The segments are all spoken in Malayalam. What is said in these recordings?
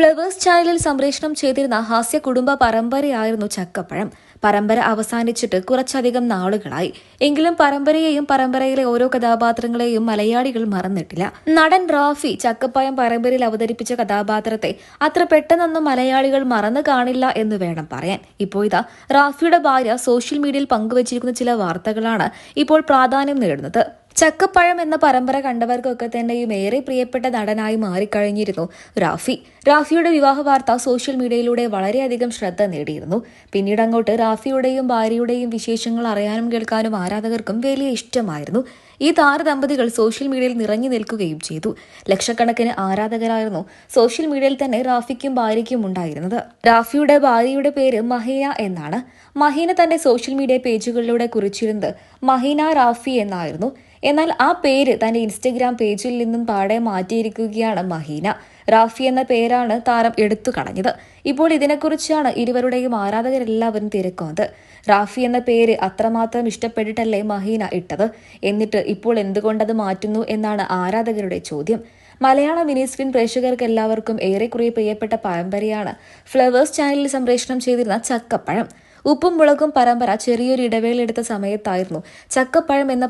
ഫ്ലവേഴ്സ് ചാനലിൽ സംപ്രേഷണം ചെയ്തിരുന്ന ഹാസ്യ കുടുംബ പരമ്പരയായിരുന്നു ചക്കപ്പഴം. പരമ്പര അവസാനിച്ചിട്ട് കുറച്ചധികം നാളുകളായി. എങ്കിലും പരമ്പരയെയും പരമ്പരയിലെ ഓരോ കഥാപാത്രങ്ങളെയും മലയാളികൾ മറന്നിട്ടില്ല. നടൻ റാഫി ചക്കപ്പഴം പരമ്പരയിൽ അവതരിപ്പിച്ച കഥാപാത്രത്തെ അത്ര പെട്ടെന്നൊന്നും മലയാളികൾ മറന്നു കാണില്ല എന്ന് വേണം പറയാൻ. ഇപ്പോൾ ഇതാ റാഫിയുടെ ഭാര്യ സോഷ്യൽ മീഡിയയിൽ പങ്കുവച്ചിരിക്കുന്ന ചില വാർത്തകളാണ് ഇപ്പോൾ പ്രാധാന്യം നേടുന്നത്. ചക്കപ്പഴം എന്ന പരമ്പര കണ്ടവർക്കൊക്കെ തന്നെയും ഏറെ പ്രിയപ്പെട്ട നടനായി മാറിക്കഴിഞ്ഞിരുന്നു റാഫി. റാഫിയുടെ വിവാഹ വാർത്ത സോഷ്യൽ മീഡിയയിലൂടെ വളരെയധികം ശ്രദ്ധ നേടിയിരുന്നു. പിന്നീട് അങ്ങോട്ട് റാഫിയുടെയും ഭാര്യയുടെയും വിശേഷങ്ങൾ അറിയാനും കേൾക്കാനും ആരാധകർക്കും വലിയ ഇഷ്ടമായിരുന്നു. ഈ താരദമ്പതികൾ സോഷ്യൽ മീഡിയയിൽ നിറഞ്ഞു നിൽക്കുകയും ചെയ്തു. ലക്ഷക്കണക്കിന് ആരാധകരായിരുന്നു സോഷ്യൽ മീഡിയയിൽ തന്നെ റാഫിക്കും ഭാര്യയ്ക്കും ഉണ്ടായിരുന്നത്. റാഫിയുടെ ഭാര്യയുടെ പേര് മഹീന എന്നാണ്. മഹീന തന്റെ സോഷ്യൽ മീഡിയ പേജുകളിലൂടെ കുറിച്ചിരുന്നത് മഹീന റാഫി എന്നായിരുന്നു. എന്നാൽ ആ പേര് തന്റെ ഇൻസ്റ്റഗ്രാം പേജിൽ നിന്നും പാടെ മാറ്റിയിരിക്കുകയാണ് മഹീന. റാഫി എന്ന പേരാണ് താരം എടുത്തു കളഞ്ഞത്. ഇപ്പോൾ ഇതിനെക്കുറിച്ചാണ് ഇരുവരുടെയും ആരാധകരെല്ലാവരും തിരക്കുന്നത്. റാഫി എന്ന പേര് അത്രമാത്രം ഇഷ്ടപ്പെട്ടിട്ടല്ലേ മഹീന ഇട്ടത്? എന്നിട്ട് ഇപ്പോൾ എന്തുകൊണ്ടത് മാറ്റുന്നു എന്നാണ് ആരാധകരുടെ ചോദ്യം. മലയാള മിനി സ്ക്രീൻ പ്രേക്ഷകർക്ക് എല്ലാവർക്കും ഏറെക്കുറെ പ്രിയപ്പെട്ട പരമ്പരയാണ് ഫ്ലവേഴ്സ് ചാനലിൽ സംപ്രേഷണം ചെയ്തിരുന്ന ചക്കപ്പഴം. ഉപ്പും മുളകും പരമ്പര ചെറിയൊരു ഇടവേളയെടുത്ത സമയത്തായിരുന്നു ചക്കപ്പഴം എന്ന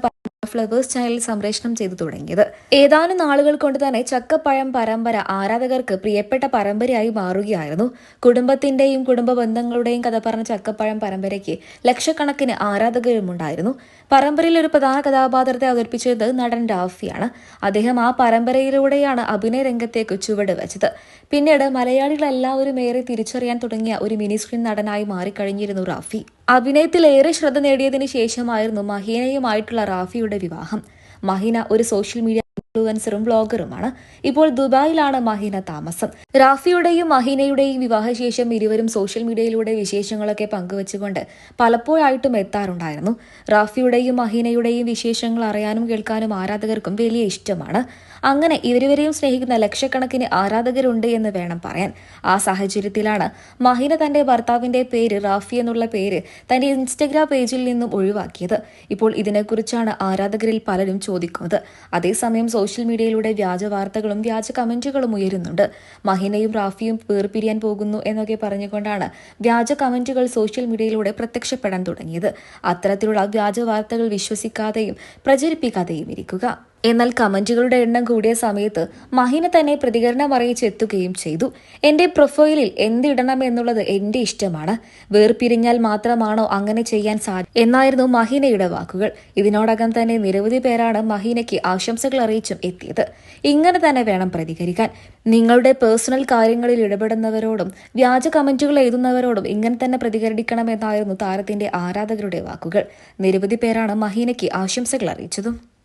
ഫ്ലവേഴ്സ് ചാനലിൽ സംപ്രേഷണം ചെയ്തു തുടങ്ങിയത്. ഏതാനും നാളുകൾ കൊണ്ട് തന്നെ ചക്കപ്പഴം പരമ്പര ആരാധകർക്ക് പ്രിയപ്പെട്ട പരമ്പരയായി മാറുകയായിരുന്നു. കുടുംബത്തിന്റെയും കുടുംബ ബന്ധങ്ങളുടെയും കഥ പറഞ്ഞ ചക്കപ്പഴം പരമ്പരയ്ക്ക് ലക്ഷക്കണക്കിന് ആരാധകരുമുണ്ടായിരുന്നു. പരമ്പരയിൽ ഒരു പ്രധാന കഥാപാത്രത്തെ അവതരിപ്പിച്ചത് നടൻ രാഫിയാണ്. അദ്ദേഹം ആ പരമ്പരയിലൂടെയാണ് അഭിനയ രംഗത്തേക്ക് ചുവട് വെച്ചത്. പിന്നീട് മലയാളികളെല്ലാവരും ഏറെ തിരിച്ചറിയാൻ തുടങ്ങിയ ഒരു മിനിസ്ക്രീൻ നടനായി മാറിക്കഴിഞ്ഞിരുന്നു റാഫി അഭിനയത്തിൽ ഏറെ ശ്രദ്ധ നേടിയതിനു ശേഷമായിരുന്നു മഹീനയുമായിട്ടുള്ള റാഫിയുടെ വിവാഹം. മഹീന ഒരു സോഷ്യൽ മീഡിയ ഇൻഫ്ലുവൻസറും ബ്ലോഗറുമാണ് ഇപ്പോൾ ദുബായിലാണ് മഹീന താമസം. റാഫിയുടെയും മഹീനയുടെയും വിവാഹശേഷം ഇരുവരും സോഷ്യൽ മീഡിയയിലൂടെ വിശേഷങ്ങളൊക്കെ പങ്കുവച്ചുകൊണ്ട് പലപ്പോഴായിട്ടും എത്താറുണ്ടായിരുന്നു. റാഫിയുടെയും മഹീനയുടെയും വിശേഷങ്ങൾ അറിയാനും കേൾക്കാനും ആരാധകർക്കും വലിയ ഇഷ്ടമാണ്. അങ്ങനെ ഇവരുവരെയും സ്നേഹിക്കുന്ന ലക്ഷക്കണക്കിന് ആരാധകരുണ്ട് എന്ന് വേണം പറയാൻ. ആ സാഹചര്യത്തിലാണ് മഹീന തന്റെ ഭർത്താവിന്റെ പേര് റാഫി എന്നുള്ള പേര് തന്റെ ഇൻസ്റ്റഗ്രാം പേജിൽ നിന്നും ഒഴിവാക്കിയത്. ഇപ്പോൾ ഇതിനെക്കുറിച്ചാണ് ആരാധകരിൽ പലരും ചോദിക്കുന്നത്. അതേസമയം സോഷ്യൽ മീഡിയയിലൂടെ വ്യാജ വാർത്തകളും വ്യാജ കമന്റുകളും ഉയരുന്നുണ്ട്. മഹിനയും റാഫിയും വേർപിരിയാൻ പോകുന്നു എന്നൊക്കെ പറഞ്ഞുകൊണ്ടാണ് വ്യാജ കമന്റുകൾ സോഷ്യൽ മീഡിയയിലൂടെ പ്രത്യക്ഷപ്പെടാൻ തുടങ്ങിയത്. അത്തരത്തിലുള്ള വ്യാജ വാർത്തകൾ വിശ്വസിക്കാതെയും പ്രചരിപ്പിക്കാതെയും ഇരിക്കുക. എന്നാൽ കമന്റുകളുടെ എണ്ണം കൂടിയ സമയത്ത് മഹിന തന്നെ പ്രതികരണം അറിയിച്ചെത്തുകയും ചെയ്തു. എന്റെ പ്രൊഫൈലിൽ എന്തിടണം എന്നുള്ളത് എന്റെ ഇഷ്ടമാണ്. വേർപിരിഞ്ഞാൽ മാത്രമാണോ അങ്ങനെ ചെയ്യാൻ സാധ്യ എന്നായിരുന്നു മഹിനയുടെ വാക്കുകൾ. ഇതിനോടകം തന്നെ നിരവധി പേരാണ് മഹിനയ്ക്ക് ആശംസകൾ അറിയിച്ചും എത്തിയത്. ഇങ്ങനെ തന്നെ വേണം പ്രതികരിക്കാൻ. നിങ്ങളുടെ പേഴ്സണൽ കാര്യങ്ങളിൽ ഇടപെടുന്നവരോടും വ്യാജ കമന്റുകൾ എഴുതുന്നവരോടും ഇങ്ങനെ തന്നെ പ്രതികരിക്കണമെന്നായിരുന്നു താരത്തിന്റെ ആരാധകരുടെ വാക്കുകൾ. നിരവധി പേരാണ് മഹിനയ്ക്ക് ആശംസകൾ അറിയിച്ചതും.